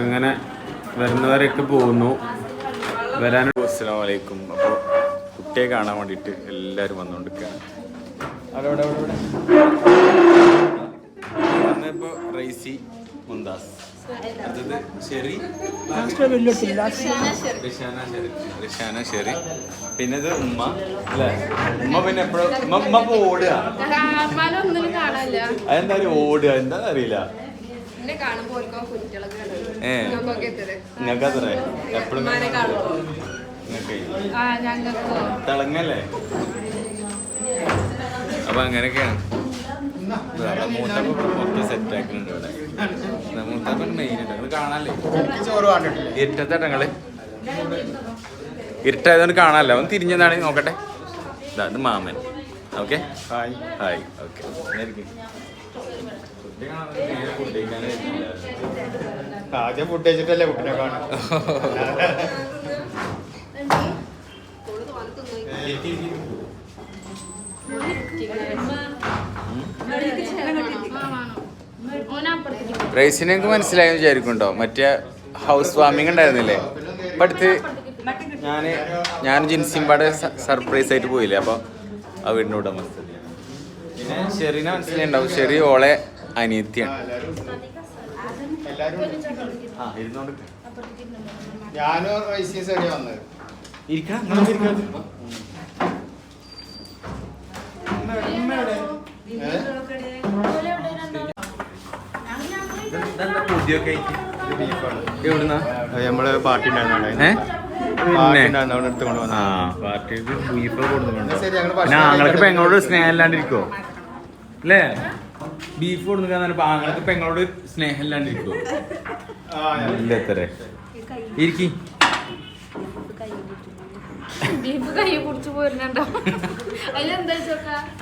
അങ്ങനെ വരുന്നവരൊക്കെ പോകുന്നു. വരാൻ അസ്സാം വലൈക്കും അപ്പോൾ കുട്ടിയെ കാണാൻ വേണ്ടിയിട്ട് എല്ലാവരും വന്നുകൊണ്ടിരിക്കുകയാണ് അവിടെ അവിടെ അവിടെ ഇപ്പോൾ റൈസി മുന്താസ് അടുത്തത് ഷെറി. റിഷാന ഷെറി. റിഷാന ഷെറി. പിന്നെ ഇത് ഉമ്മ. അല്ലേ? ഉമ്മ പിന്നെ എപ്പോഴും ഉമ്മ ഉമ്മ ഇപ്പൊ ഓടുക. അതെന്തായാലും ഓടുക? എന്താ അറിയില്ല. എന്നെ കാണുമ്പോൾ കുട്ടികളൊക്കെ എപ്പോഴും തിളങ്ങല്ലേ? അപ്പൊ അങ്ങനെയൊക്കെയാണ്. മൊത്തം സെറ്റ് ആക്കുന്നുണ്ട് ഇവിടെ. മൂത്തപ്പൻ മെയിൻ കാണാല്ലേ ചോറ് കണ്ടിട്ടില്ലേ ഇരുട്ടത്തെ ഇരുട്ടായതുകൊണ്ട് കാണാനല്ലോ അവൻ തിരിഞ്ഞതാണെങ്കിൽ നോക്കട്ടെ. ഇതാ ഇത് മാമൻ. ഓക്കെ ഹായ് ഹായ് ഓക്കെ ആദ്യം ഫുഡ് കഴിച്ചിട്ടല്ലേ കുട്ടിനെ കാണാം മനസ്സിലായി വിചാരിക്കുന്നുണ്ടോ? മറ്റേ ഹൗസ് വാമിംഗ് ഉണ്ടായിരുന്നില്ലേ? ഇപ്പം അടുത്ത് ഞാൻ ഞാൻ ജിൻസിമ്പാടെ സർപ്രൈസ് ആയിട്ട് പോയില്ലേ? അപ്പോൾ ആ വീടിന്റെ ഉടമസ്ഥ പിന്നെ ഷെറിനെ മനസ്സിലായിണ്ടാവും. ഷെറി ഓളെ അനിയത്തിയാണ്. ഇരിക്കാം നിങ്ങൾക്ക് ഇരിക്കാം ഏഹ്? ആങ്ങൾക്ക് പെങ്ങളോട് സ്നേഹം ഇല്ലാണ്ടിരിക്കോ അല്ലേ? ബീഫ് കൊടുക്കുന്ന ആങ്ങൾക്ക് പെങ്ങളോട് സ്നേഹം ഇല്ലാണ്ടിരിക്കോ ആ, ഇല്ല എത്ര ഇരിക്കി.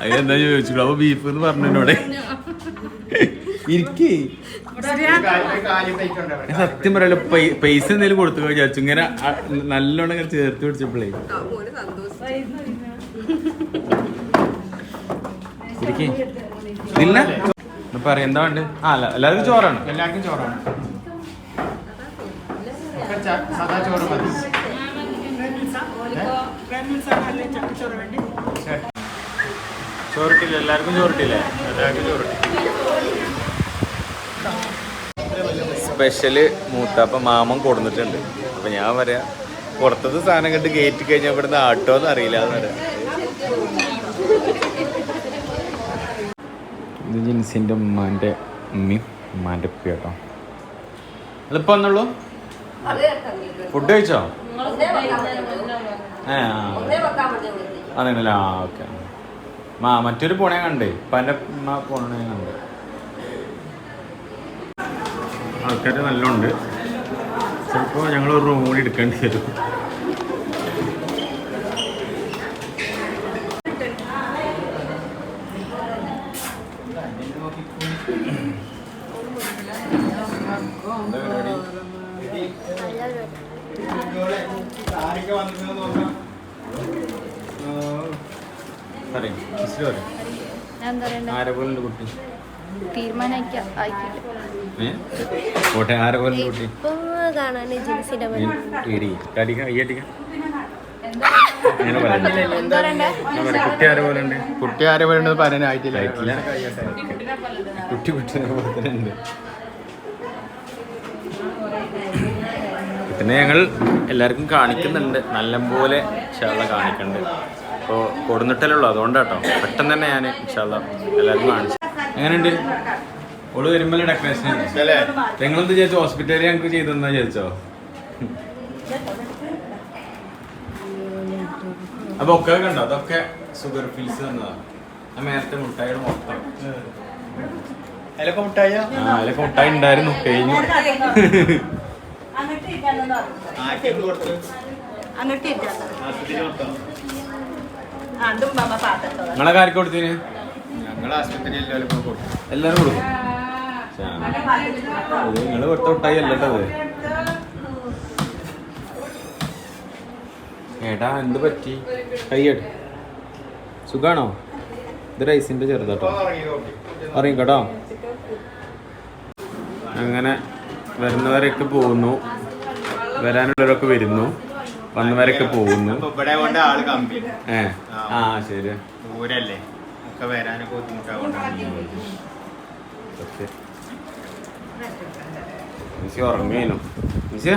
അതിലെന്താ ചോദിച്ചു അപ്പൊ ബീഫ് എന്ന് പറഞ്ഞു. എന്നോട് ഇരിക്കി. സത്യം പറയല്ലോ പൈസ എന്തെങ്കിലും കൊടുത്തു വിചാരിച്ചു. ഇങ്ങനെ നല്ലോണം ഇങ്ങനെ ചേർത്ത് പിടിച്ചപ്പോഴേ ഇരിക്കേ. ഇല്ല പറയാം എന്താ വേണ്ട? ആ അല്ല എല്ലാവർക്കും ചോറാണ്. എല്ലാവർക്കും ചോറാണ്. സാദാ ചോറ് മതി. ചോറിട്ടില്ല? എല്ലാവർക്കും ചോറിട്ടില്ലേ? എല്ലാവർക്കും ചോറ് സ്പെഷ്യൽ മൂത്താപ്പ മാമൻ കൊടുന്നിട്ടുണ്ട്. അപ്പൊ ഞാൻ പറയാ പുറത്തത്തെ സാധനം കണ്ട് കയറ്റി കഴിഞ്ഞാൽ ഇവിടുന്ന് ആട്ടോന്ന് അറിയില്ല എന്ന് പറയാം. ഇത് ജിൻസിന്റെ ഉമ്മാന്റെ ഉമ്മയും ഉമ്മാന്റെ ഉപ്പ കേട്ടോ എളുപ്പം വന്നുള്ളൂ ഫുഡ് കഴിച്ചോ? ഏ അതെ ആ ഓക്കെ. മാ മറ്റൊരു പോണേ കണ്ടേ. പന്റെ പോണേ കണ്ടേ. ആൾക്കാർ നല്ലോണ്ട്. ചിലപ്പോൾ ഞങ്ങൾ ഒരു റൂം കൂടി എടുക്കേണ്ടി വരും എന്താ പരിപാടി? ആരൊക്കെ വന്നിരുന്നു നോക്കാം പറയും മിസ്സിൽ പറയും എന്താ പറയണ്ടേ ആരെ പോലുണ്ട് കുട്ടി തീരുമാനിക്കാം ആയിക്കോട്ടെ ഏ കോട്ടെ ആരെ പോലുണ്ട് കുട്ടി ഇപ്പൊ കാണാന് ജിൻസിന്റെ പണി ഇടി അടിക്കാം ഈ അടിക്കാം അങ്ങനെ പറയുന്നത് എന്താ പറയണ്ടേ ഞാൻ പറയാം കുട്ടി. ആരെ ഉണ്ട് കുട്ടി. ആരെ വേണ്ടത് പറയാനായിട്ടില്ല ആയിട്ടില്ല. കുട്ടി കുട്ടി പോലെ തന്നെ ഉണ്ട് പിന്നെ ഞങ്ങൾ എല്ലാവർക്കും കാണിക്കുന്നുണ്ട്. നല്ലപോലെ ചേള കാണിക്കുന്നുണ്ട്. അപ്പോൾ കൊടുന്നിട്ടല്ലോ അതുകൊണ്ടാട്ടോ. പെട്ടെന്ന് തന്നെ ഞാൻ ഇൻഷാല്ല എല്ലാവർക്കും കാണിച്ചു എങ്ങനെയുണ്ട്? ഓൾ വരുമ്പോൾ ഡെക്കറേഷൻ നിങ്ങളെന്ത് ചോദിച്ചു ഹോസ്പിറ്റലിൽ ഞങ്ങൾക്ക് ചെയ്തെന്നാ ചോദിച്ചോ അപ്പൊ ഒക്കെ കണ്ടോ? അതൊക്കെ ഷുഗർ ഫിൽസ് തന്നതാണ് ആ നേരത്തെ മുട്ടായിയുടെ മൊത്തം. അതിലൊക്കെ മുട്ടായ ആ അതിലൊക്കെ മുട്ടായി ഉണ്ടായിരുന്നു. കഴിഞ്ഞു. അങ്ങോട്ട് നിങ്ങളെ കാര്യം കൊടുത്തിന്? എല്ലാരും കൊടുക്കും. നിങ്ങൾ കൊടുത്ത മുട്ടായി അല്ലട്ടത് ഏടാ എന്ത് പറ്റി? കൈയ്യട് സുഖാണോ? ഇത് റൈസിന്റെ ചെറുതാട്ടോ. അറിയും കേട്ടോ അങ്ങനെ വരുന്നവരൊക്കെ പോകുന്നു. വരാനുള്ളവരൊക്കെ വരുന്നു. വന്നവരൊക്കെ പോകുന്നു. അപ്പൊ ഇവിടെ കൊണ്ട് ആൾ കമ്പി. ഏ. ആ. ശരി. ദൂരല്ലേ. ഒക്കെ വരാനൊക്കെ മിസ്സി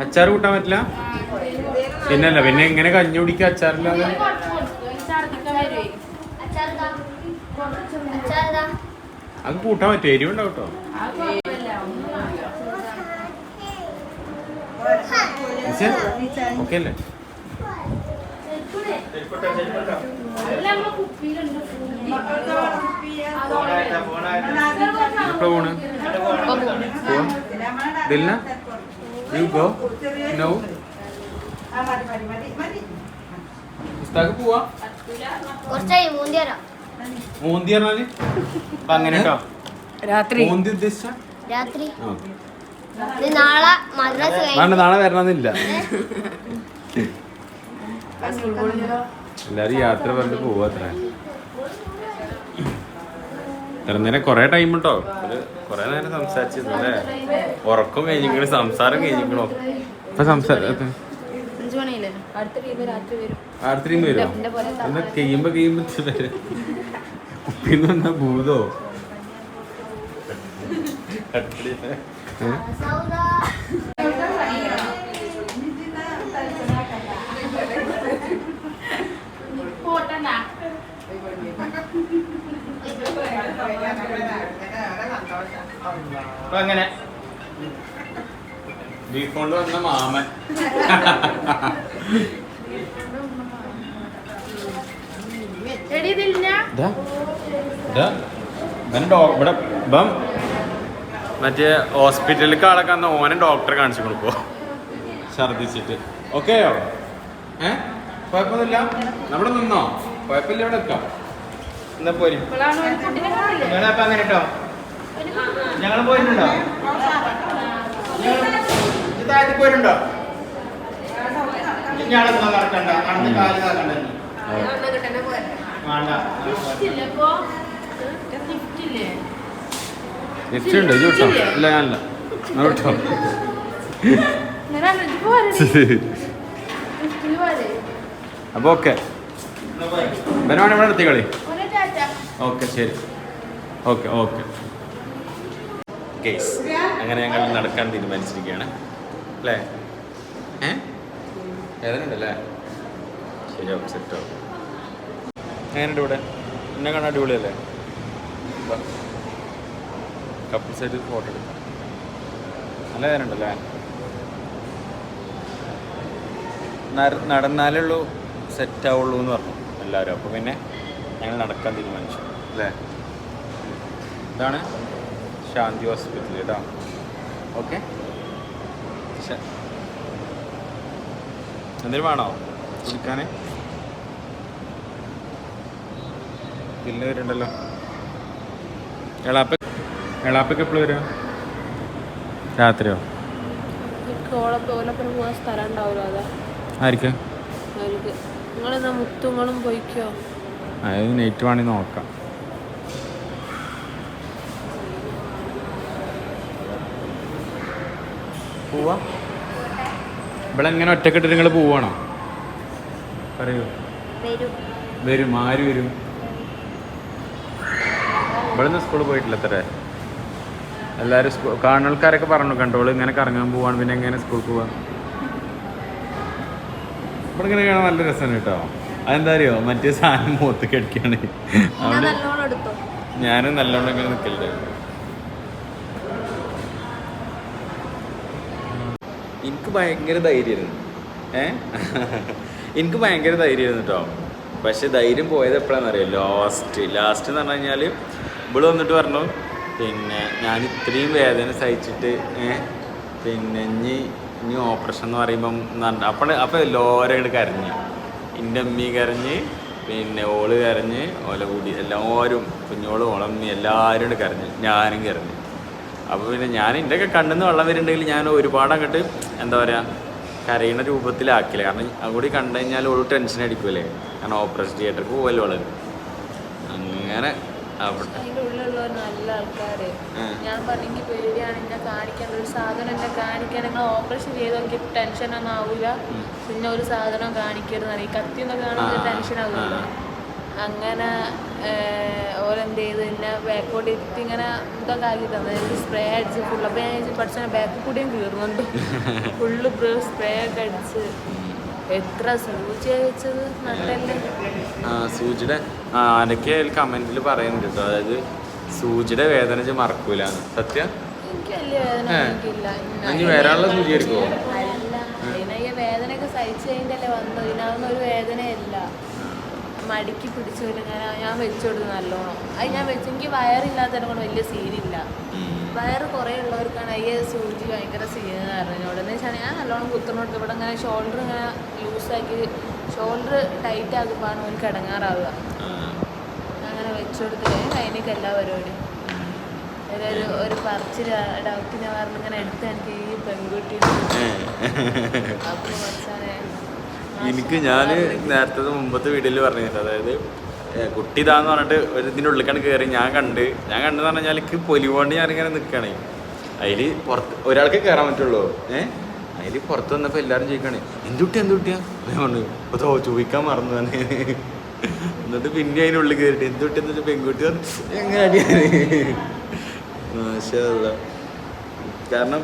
അച്ചാർ കൂട്ടാൻ പറ്റില്ല? പിന്നല്ല പിന്നെ എങ്ങനെ കഞ്ഞി കുടിക്കുക അച്ചാറില്ലാതെ. അത് കൂട്ടാൻ പറ്റും എരിവുണ്ടാവും കേട്ടോ ഓക്കെ അല്ലേ? പോവാ. കുറച്ചായി മൂന്തി മൂന്തി പറഞ്ഞാൽ? അപ്പൊ അങ്ങനെ കേട്ടോ രാത്രി. മൂന്തി ഉദ്ദേശിച്ച? രാത്രി. നാളെ മദ്രാസ് വേണ്ട കഴിഞ്ഞ് നാളെ വരണമെന്നില്ല. എല്ലാരും യാത്ര പറഞ്ഞിട്ട് പോവാ അത്ര. ഇത്ര നേരം കൊറേ ടൈം ഉണ്ടോ? കൊറേ നേരം സംസാരിച്ചിരുന്നല്ലേ അല്ലേ? ഉറക്കം കഴിഞ്ഞിക്കണു സംസാരം കഴിഞ്ഞിക്കണോ ഇപ്പൊ സംസാരം അടുത്ത ടീം രാത്രി വരും അടുത്ത വരുമോ എന്താ കഴിയുമ്പോ കഴിയുമ്പോ വന്ന ഭൂതോ അങ്ങനെ. ബീഫോണ്ട് വന്ന മാമൻ. എടി ഇതില്ല. ഇതാ. ഇവന് ഡോ- ഇവിടെ ഇപ്പം മറ്റേ ഹോസ്പിറ്റലിൽ ആളൊക്കെ അന്ന് ഓനെ ഡോക്ടറെ കാണിച്ചു കൊടുക്കോ ഛർദിച്ചിട്ട് ഓക്കെയോ? ഏ? കുഴപ്പമൊന്നുമില്ല. നമ്മുടെ നിന്നോ? കുഴപ്പമില്ല ഇവിടെ വെക്കാം എന്നാ പോരി. ഞങ്ങളപ്പോ അങ്ങനെ കേട്ടോ ഞങ്ങൾ പോയിട്ടുണ്ടോ? താഴത്ത് പോയിട്ടുണ്ടോ? ഞങ്ങളെ നടക്കണ്ട. അടുത്ത കാൽ നടക്കണ്ട. വേണ്ട. ലിഫ്റ്റ് ഉണ്ട് ഇത് വിട്ടോ ഇല്ല ഞാനില്ല വിട്ടോ അപ്പൊ ഓക്കെ. ബനവാണ് ഇവിടെ നിർത്തി കളി ഓക്കെ ശരി. ഓക്കെ ഓക്കെ കേസ് അങ്ങനെ ഞങ്ങൾ നടക്കാൻ തീരുമാനിച്ചിരിക്കുകയാണ്. അല്ലേ? ഏ? ഓക്കെ സെറ്റ് ഓക്കെ എങ്ങനെയുണ്ട് ഇവിടെ? എന്നെ കാണാൻ അടിപൊളിയല്ലേ? കപ്പിൾസ് ആയിട്ട് ഫോട്ടോ എടുക്കാം. നല്ല നേരമുണ്ടല്ലേ നര- നടന്നാലേ ഉള്ളൂ സെറ്റ് ആവുള്ളൂ എന്ന് പറഞ്ഞു എല്ലാവരും. അപ്പോൾ പിന്നെ ഞങ്ങൾ നടക്കാൻ തീരുമാനിച്ചു. അല്ലേ? ഇതാണ് ശാന്തി ഹോസ്പിറ്റൽ കേട്ടോ ഓക്കെ എന്തെങ്കിലും വേണോ? കുടിക്കാൻ പിന്നെ വരുന്നുണ്ടല്ലോ എളാപ്പ എപ്പോഴും വരാം? രാത്രിയോ? ഉണ്ടാവുമല്ലോ അതാ. നൈറ്റ് വേണമെങ്കിൽ നോക്കാം. പോവാ. ഇവിടെ എങ്ങനെ ഒറ്റക്കെട്ടിട്ട് നിങ്ങൾ പോവാണോ? പറയൂ. വരും. വരും. ആര് വരും? ഇവിടെ നിന്ന് സ്കൂളിൽ പോയിട്ടില്ല അത്രേ. എല്ലാവരും സ്കൂൾ കാണുന്ന ആൾക്കാരൊക്കെ പറഞ്ഞു കണ്ടോൾ ഇങ്ങനെ കറങ്ങാൻ പോവാണ് പിന്നെ എങ്ങനെ സ്കൂളിൽ പോവാ? ഇവിടെ ഇങ്ങനെ കാണാൻ നല്ല രസമാണ് കേട്ടോ. അതെന്താ അറിയോ? മറ്റേ സാധനം മുഖത്ത് കടിക്കാണ് അവിടെ ഞാനും നല്ലോണം ഇങ്ങനെ നിൽക്കലുണ്ട് എനിക്ക് ഭയങ്കര ധൈര്യമായിരുന്നു. ഏ? എനിക്ക് ഭയങ്കര ധൈര്യമായിരുന്നു കേട്ടോ. പക്ഷെ ധൈര്യം പോയത് എപ്പോഴാണെന്ന് അറിയാം ലാസ്റ്റ് ലാസ്റ്റ് എന്ന് പറഞ്ഞു കഴിഞ്ഞാൽ ഇവിടെ വന്നിട്ട് പറഞ്ഞു പിന്നെ ഞാൻ ഇത്രയും വേദന സഹിച്ചിട്ട് പിന്നെ ഇനി ഇനി ഓപ്പറേഷൻ എന്ന് പറയുമ്പം അപ്പോൾ അപ്പോൾ എല്ലാവരും അങ്ങോട്ട് കരഞ്ഞ്. എന്റെ അമ്മി കരഞ്ഞ് പിന്നെ ഓൾ കരഞ്ഞ് ഓല കൂടി എല്ലാവരും കുഞ്ഞോളും ഓളമ്മി എല്ലാവരും കരഞ്ഞ് ഞാനും കരഞ്ഞ്. അപ്പോൾ പിന്നെ ഞാൻ എന്റെ ഒക്കെ കണ്ണിന്ന് വെള്ളം വരുന്നുണ്ടെങ്കിൽ ഞാൻ ഒരുപാട് അങ്ങോട്ട് എന്താ പറയുക കരയുന്ന രൂപത്തിലാക്കില്ല. കാരണം അതുകൂടി കണ്ടു കഴിഞ്ഞാൽ ഒരു ടെൻഷൻ അടിക്കുമല്ലേ കാരണം ഓപ്പറേഷൻ തിയേറ്റർക്ക് പോകല്ലോ അങ്ങനെ അതിന്റെ ഉള്ളിലുള്ളവർ നല്ല ആൾക്കാര്. ഞാൻ പറഞ്ഞെങ്കിൽ പേടിയാണ് എന്നെ കാണിക്കാൻ. ഒരു സാധനം എന്നെ കാണിക്കാൻ നിങ്ങൾ ഓപ്പറേഷൻ ചെയ്ത് നോക്കി ടെൻഷൻ ഒന്നും ആവൂല. പിന്നെ ഒരു സാധനം കാണിക്കരുത് ഈ കത്തി ഒന്നും കാണുമ്പോൾ ആ, ടെൻഷൻ ആവുമല്ലോ അങ്ങനെ ഓരെന്ത് ചെയ്ത് എന്നെ ബാക്കോട്ട് ഇരുത്തി ഇങ്ങനെ ഇതൊക്കെ ആക്കി തന്നത് സ്പ്രേ അടിച്ച് ഫുൾ അപ്പം ഞാൻ പഠിച്ച ബാക്കിൽ കൂടിയും കീറുന്നുണ്ട്. ഫുള്ള് സ്പ്രേ ഒക്കെ അടിച്ച്. എത്ര സൂചി ആ സൂചിയുടെ ആ അതിൽ കമന്റിൽ പറയുന്നുണ്ട് കേട്ടോ അതായത് സൂചിയുടെ വേദന ഇജ്ജ് മറക്കൂലെന്ന് സത്യം? ഇനി വരാനുള്ള സൂചി ഈ വേദനയൊക്കെ സഹിച്ചു കഴിഞ്ഞല്ലേ വന്നത്? ഇതിനകത്തൊന്നും ഒരു വേദനയല്ല മടിക്ക് പിടിച്ചു ഞാൻ ഞാൻ വെച്ചു കൊടുത്തു നല്ലോണം. അത് ഞാൻ വെച്ചെങ്കിൽ വയറില്ലാത്തതിനെ കൊണ്ട് വലിയ സീനില്ല. വയറ് കുറേ ഉള്ളവർക്കാണ് ഈ സൂചി ഭയങ്കര സീനെന്ന് ഇവിടെ എന്ന് വെച്ചാൽ ഞാൻ നല്ലോണം കുത്തുന്നോട്ട് ഇവിടെ ഇങ്ങനെ ഷോൾഡർ ഇങ്ങനെ ലൂസാക്കി ഷോൾഡർ ടൈറ്റ് ആകുമ്പോഴാണ് എനിക്ക് ഇടങ്ങാറാവുക അങ്ങനെ വെച്ചു കൊടുത്തിട്ട് അതിനൊക്കെ എല്ലാ പരിപാടിയും ഒരു ഒരു പറിച്ച് ഞാൻ പറഞ്ഞ് ഇങ്ങനെ എടുത്ത് എനിക്ക് ഈ പെൺകുട്ടി എനിക്ക് ഞാൻ നേരത്തെ മുമ്പത്തെ വീഡിയോയിൽ പറഞ്ഞിട്ടുണ്ട് അതായത് കുട്ടി ഇതാന്ന് പറഞ്ഞിട്ട് ഒരു ഇതിന്റെ ഉള്ളിലേക്കാണ് കയറി ഞാൻ കണ്ട്. ഞാൻ കണ്ടെന്ന് പറഞ്ഞാൽ എനിക്ക് പൊലിവുകൊണ്ട് ഞാനിങ്ങനെ നിൽക്കണേ അതിൽ പുറത്ത് ഒരാൾക്ക് കയറാൻ പറ്റുള്ളൂ. ഏഹ് അതിൽ പുറത്ത് വന്നപ്പോൾ എല്ലാവരും ചോദിക്കണേ എന്തുട്ടിയാ എന്തുട്ടിയാ? ഞാൻ പറഞ്ഞു അപ്പോൾ തോ ചോദിക്കാൻ മറന്നു തന്നെ എന്നിട്ട് പിന്നെ അതിനുള്ളിൽ കയറിയിട്ട് എന്തുട്ടി എന്ന് വെച്ചാൽ പെൺകുട്ടി പറഞ്ഞു എങ്ങനെ അടിയാണ് മാഷാ അല്ലാ. കാരണം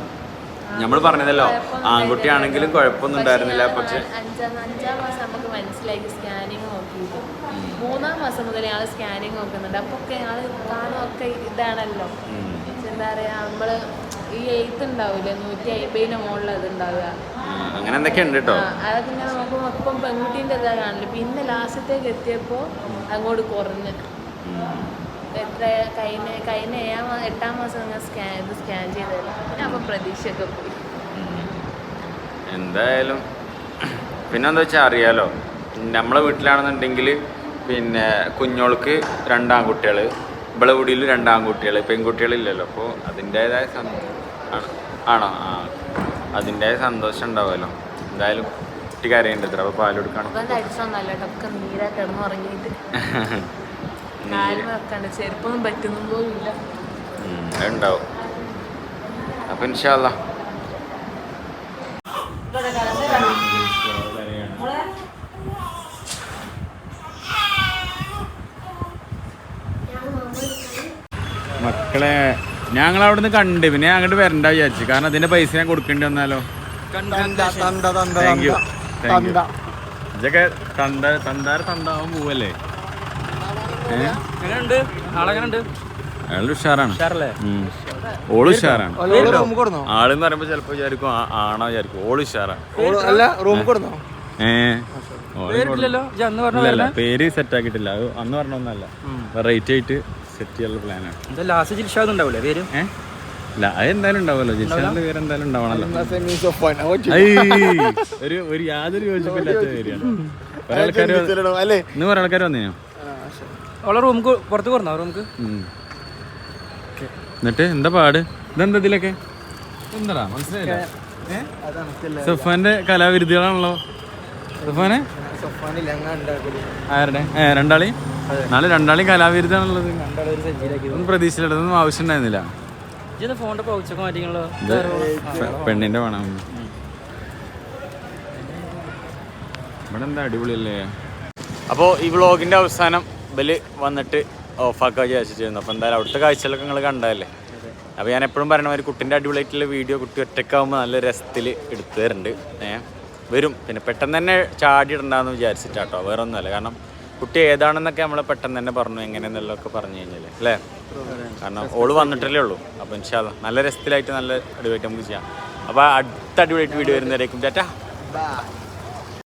നമ്മൾ പറഞ്ഞതല്ലോ ആൺകുട്ടിയാണെങ്കിലും കുഴപ്പമൊന്നും ഉണ്ടായിരുന്നില്ല. പക്ഷെ അഞ്ചാം അഞ്ചാം മാസം നമുക്ക് മനസ്സിലായി സ്കാനിങ് മൂന്നാം മാസം മുതൽ ഞങ്ങൾ സ്കാനിങ് നോക്കുന്നുണ്ട്. അപ്പൊ ഒക്കെ ഞങ്ങൾ കാണുമൊക്കെ ഇതാണല്ലോ. എന്താ പറയാ നമ്മൾ ഈ എയ്ത്ത് ഉണ്ടാവില്ലേ നൂറ്റി അയ്പതിന് മുകളിൽ അത് ഉണ്ടാവുക. അങ്ങനെ എന്തൊക്കെ ഉണ്ട് കേട്ടോ അതൊക്കെ ഞാൻ നോക്കുമ്പോൾ ഇപ്പം പെൺകുട്ടീന്റെ ഇതാ കാണില്ല. പിന്നെ ലാസ്റ്റത്തേക്ക് എത്തിയപ്പോൾ അങ്ങോട്ട് കുറഞ്ഞ്. എത്ര കഴിഞ്ഞ കഴിഞ്ഞ ഏഴാം മാസം എട്ടാം മാസം നിങ്ങൾ സ്കാൻ ഇത് സ്കാൻ ചെയ്തല്ലോ ഞാൻ അപ്പം പ്രതീക്ഷയൊക്കെ പോയി. എന്തായാലും പിന്നെന്താ വെച്ചാൽ അറിയാലോ. നമ്മളെ വീട്ടിലാണെന്നുണ്ടെങ്കിൽ പിന്നെ കുഞ്ഞോൾക്ക് രണ്ടാൺകുട്ടികൾ ഇവിടെ വീടിൽ രണ്ടാൺകുട്ടികൾ പെൺകുട്ടികളില്ലല്ലോ. അപ്പോൾ അതിന്റേതായ ആണ്. ആണോ? ആ. അതിന്റേതായ സന്തോഷം ഉണ്ടാവുമല്ലോ. എന്തായാലും കുട്ടി കരയുണ്ട് ഇത്ര. അപ്പോൾ പാൽ കൊടുക്കണം. ഉണ്ടാവും അപ്പം കേട്ടോ ഒക്കെ നീരാ കിടന്നുറങ്ങിയിട്ട് കാലിൽ വെക്കണ്ട ചെരുപ്പൊന്നും പറ്റുന്നും പോലും ഇല്ല ഉണ്ടാവും അപ്പം ഇൻഷാല്ല മക്കളെ ഞങ്ങൾ അവിടുന്ന് കണ്ട് പിന്നെ അങ്ങോട്ട് വരണ്ട വിചാരിച്ചു. കാരണം അതിന്റെ പൈസ ഞാൻ കൊടുക്കേണ്ടി വന്നാലോ? താങ്ക് യു താങ്ക് യു ഇതൊക്കെ പോവല്ലേ? ഉഷാറാണ്. ഓൾ ഉഷാറാണ്. റൂം കൊടുന്നോ? ആളെന്ന് പറയുമ്പോ ചെലപ്പോ വിചാരിക്കും ആണോ വിചാരിക്കും. ഓൾ ഉഷാറാണ്. അല്ല റൂം കൊടുന്നോ? ഏഹ് പേര് സെറ്റ് ആക്കിയിട്ടില്ല. അത് അന്ന് പറഞ്ഞൊന്നല്ല റേറ്റ് ആയിട്ട് സെറ്റ് ചെയ്യാനുള്ള പ്ലാനാണ് എന്താ ലാസ്റ്റ് ജിൽഷാദ് ഉണ്ടാവില്ലേ പേര്? ഉണ്ടാവുമല്ലോ. പേര് എന്തായാലും ഉണ്ടാവണല്ലോ ഐ, ഒരു ഒരു യാതൊരു യോജിപ്പില്ലാത്ത പേരാണ് കുറെ ആൾക്കാർ അല്ലേ? ഇന്ന് കുറെ ആൾക്കാർ വന്നേനോ അവളെ റൂം പുറത്ത് റൂമുക്ക്. എന്നിട്ട് എന്താ പാട്? ഇതെന്താ ഇതിലൊക്കെ? എന്താടാ? മനസ്സിലായില്ല? സഫാന്റെ കലാവിരുദ്ധികളാണല്ലോ. സഫാനെ? ആരുടെ? ഏ രണ്ടാളി? നാളെ രണ്ടാളി കലാവിരുദ്ധാണുള്ളത് ഒന്നും പ്രതീക്ഷിച്ചിട്ടൊന്നും ആവശ്യമുണ്ടായിരുന്നില്ല. ആവശ്യം ഉണ്ടായിരുന്നില്ല മാറ്റിങ്ങളോ പെണ്ണിന്റെ വേണം. ഇവിടെ എന്താ അടിപൊളിയല്ലേ? അപ്പോൾ ഈ വ്ളോഗിന്റെ അവസാനം ബൽ വന്നിട്ട് ഓഫാക്കാൻ വിചാരിച്ചിരുന്നു അപ്പോൾ എന്തായാലും അവിടുത്തെ കാഴ്ചകളൊക്കെ നിങ്ങൾ കണ്ടതല്ലേ? അപ്പോൾ ഞാൻ എപ്പോഴും പറയണ ഒരു കുട്ടിന്റെ അടിപൊളിയായിട്ടുള്ള വീഡിയോ കുട്ടി ഒറ്റക്കാവുമ്പോൾ നല്ല രസത്തിൽ എടുത്തു തരുന്നുണ്ട് ഏ? വരും. പിന്നെ പെട്ടെന്ന് തന്നെ ചാടി ഇടണ്ടെന്ന് വിചാരിച്ചിട്ടാട്ടോ. വേറെ ഒന്നുമല്ല കാരണം കുട്ടി ഏതാണെന്നൊക്കെ നമ്മൾ പെട്ടെന്ന് തന്നെ പറഞ്ഞു എങ്ങനെയെന്നുള്ളതൊക്കെ പറഞ്ഞു കഴിഞ്ഞാൽ അല്ലേ? കാരണം ഓൾ വന്നിട്ടല്ലേ ഉള്ളൂ. അപ്പോൾ ഇൻഷാല്ല നല്ല രസത്തിലായിട്ട് നല്ല അടിപൊളിയായിട്ട് നമുക്ക് ചെയ്യാം. അപ്പോൾ അടുത്ത അടിപൊളിയായിട്ട് വീഡിയോ വരുന്നവരേക്കും ചേട്ടാ